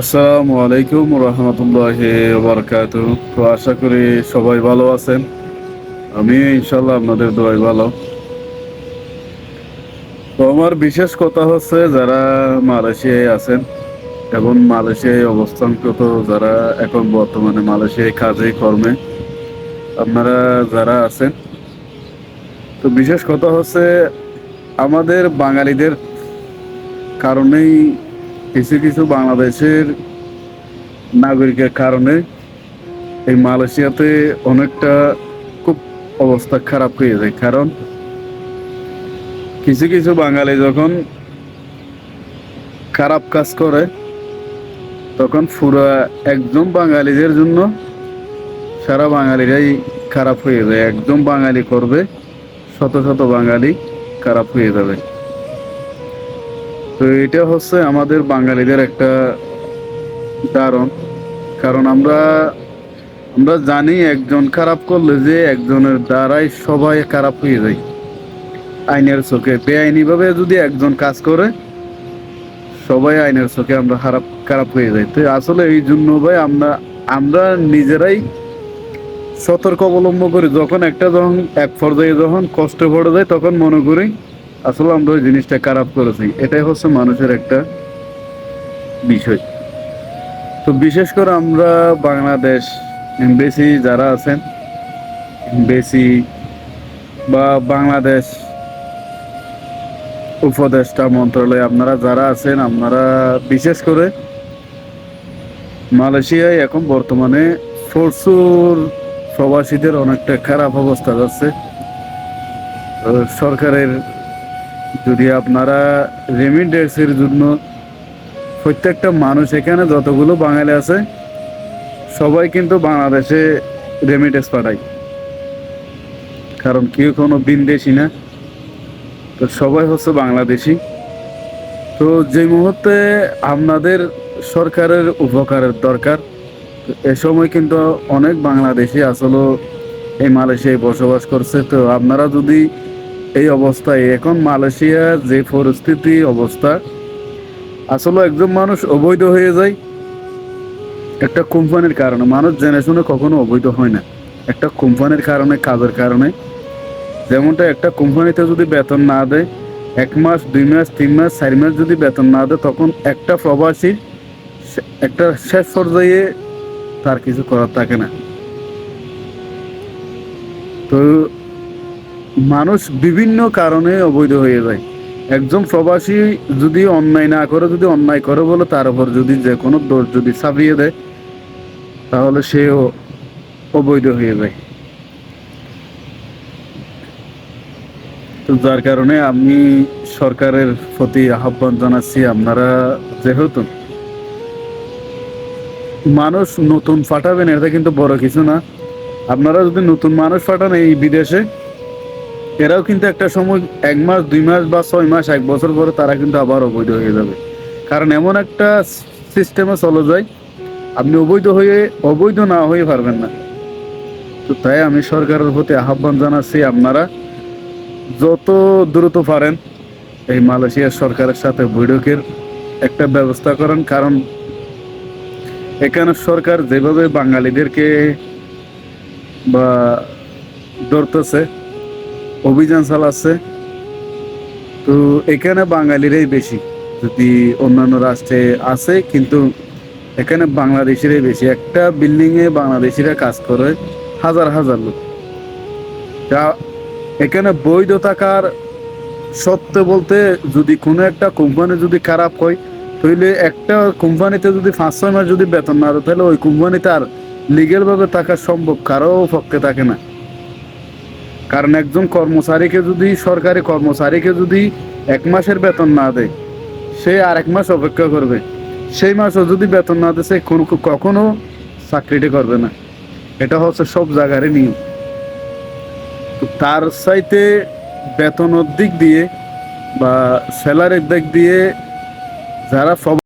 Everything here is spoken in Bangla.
আসসালামু আলাইকুম রহমতুল্লাহ বারকাত তো আশা করি সবাই ভালো আছেন। আমি ইনশাল্লাহ আপনাদের দোয়াই ভালো। তো আমার বিশেষ কথা হচ্ছে যারা মালয়েশিয়ায় আছেন এবং মালয়েশিয়ায় অবস্থান অবস্থানগত যারা এখন বর্তমানে মালয়েশিয়ায় কাজে, কর্মে, আপনারা যারা আছেন, তো বিশেষ কথা হচ্ছে আমাদের বাঙালিদের কারণেই কিছু কিছু বাংলাদেশের নাগরিকের কারণে এই মালয়েশিয়াতে অনেকটা খুব অবস্থা খারাপ হয়ে যায়। কারণ কিছু কিছু বাঙালি যখন খারাপ কাজ করে, তখন পুরা একদম বাঙালিদের জন্য সারা বাঙালিরাই খারাপ হয়ে যায়। একদম বাঙালি করবে, শত শত বাঙালি খারাপ হয়ে যাবে। তো এটা হচ্ছে আমাদের বাঙালিদের একটা কারণ কারণ আমরা আমরা জানি একজন খারাপ করলে যে একজনের দ্বারাই সবাই খারাপ হয়ে যায়। আইনের চোখে বেআইনি ভাবে যদি একজন কাজ করে, সবাই আইনের চোখে আমরা খারাপ খারাপ হয়ে যাই তো আসলে এই জন্য ভাই আমরা আমরা নিজেরাই সতর্ক অবলম্বন করি। যখন একটা যখন এক পর্যায়ে যখন কষ্ট পড়ে যায়, তখন মনে করি আসলে আমরা ওই জিনিসটা খারাপ করেছি। এটাই হচ্ছে মানুষের একটা বিষয়। তো বিশেষ করে আমরা বাংলাদেশ এমবেসি যারা আছেন, এমবেসি বা বাংলাদেশ উপদেষ্টা মন্ত্রণালয়, আপনারা যারা আছেন, আপনারা বিশেষ করে মালয়েশিয়ায় এখন বর্তমানে প্রচুর প্রবাসীদের অনেকটা খারাপ অবস্থা যাচ্ছে। সরকারের যদি আপনারা রেমিডেন্সের জন্য প্রত্যেকটা মানুষ এখানে যতগুলো বাঙালি আছে, সবাই কিন্তু বাংলাদেশে রেমিডেন্স পাঠায়। কারণ কেউ কোনো বিনদেশি না। তো সবাই হচ্ছে বাংলাদেশি। তো যে মুহূর্তে আপনাদের সরকারের উপকারের দরকার এ সময় কিন্তু অনেক বাংলাদেশি আসলে এই মালয়েশিয়ায় বসবাস করছে। তো আপনারা যদি এই অবস্থায়। এখন মালয়েশিয়া যে পরিস্থিতি, অবস্থা। আসলে একজন মানুষ অবৈধ হয়ে যায় একটা কোম্পানির কারণে। মানুষ জেনে শুনে কখনো অবৈধ হয় না। একটা কোম্পানির কারণে, কাজের কারণে। যেমনটা একটা কোম্পানিতে যদি বেতন না দেয়, এক মাস, দুই মাস, তিন মাস, চার মাস যদি বেতন না দেয়, তখন একটা প্রবাসী একটা শেষ পর্যায়ে তার কিছু করার থাকে না। তো মানুষ বিভিন্ন কারণে অবৈধ হয়ে যায়। একজন প্রবাসী যদি অন্যায় না করে, যদি অন্যায় করে বলে, তার উপর যদি যে কোনো দোষ যদি ছাপিয়ে দেয়, তাহলে সেও অবৈধ হয়ে যায়। তো যার কারণে আমি সরকারের প্রতি আহ্বান জানাচ্ছি, আপনারা যেহেতু মানুষ নতুন পাঠাবেন এটা কিন্তু বড় কিছু না। আপনারা যদি নতুন মানুষ পাঠান এই বিদেশে এরাও কিন্তু একটা সময় এক মাস, দুই মাস বা ছয় মাস, এক বছর পরে তারা কিন্তু আবার অবৈধ হয়ে যাবে। কারণ এমন একটা সিস্টেমে চলে যায়, আপনি অবৈধ হয়ে, অবৈধ না হয়ে পারবেন না। তো তাই আমি সরকারের প্রতি আহ্বান জানাচ্ছি আপনারা, যত দ্রুত পারেন এই মালয়েশিয়ার সরকারের সাথে বৈঠকের একটা ব্যবস্থা করেন। কারণ এখানে সরকার যেভাবে বাঙালিদেরকে বা ধরতেছে অভিযান চালাচ্ছে। তো এখানে বাঙালিরাই বেশি। যদি অন্যান্য রাষ্ট্রে আছে, কিন্তু এখানে বাংলাদেশিরাই বেশি। একটা বিল্ডিং এ বাংলাদেশিরা কাজ করে হাজার হাজার লোক। যা এখানে বৈধ থাকার সত্ত্বে বলতে যদি কোনো একটা কোম্পানি যদি খারাপ হয়, তাহলে একটা কোম্পানিতে যদি পাঁচ ছয় মাস যদি বেতন না তাহলে ওই কোম্পানিতে আর লিগেল ভাবে থাকা সম্ভব, কারও পক্ষে থাকে না। কারণ একজন কর্মচারীকে যদি সরকারি কর্মচারীকে যদি এক মাসের বেতন না দেয়, সে আর এক মাস অপেক্ষা করবে। সেই মাসও যদি বেতন না দেয়, সে কোনো কখনো চাকরিটি করবে না। এটা হচ্ছে সব জায়গারই নিয়ম। তার চাইতে বেতনের দিক দিয়ে বা স্যালারির দিক দিয়ে যারা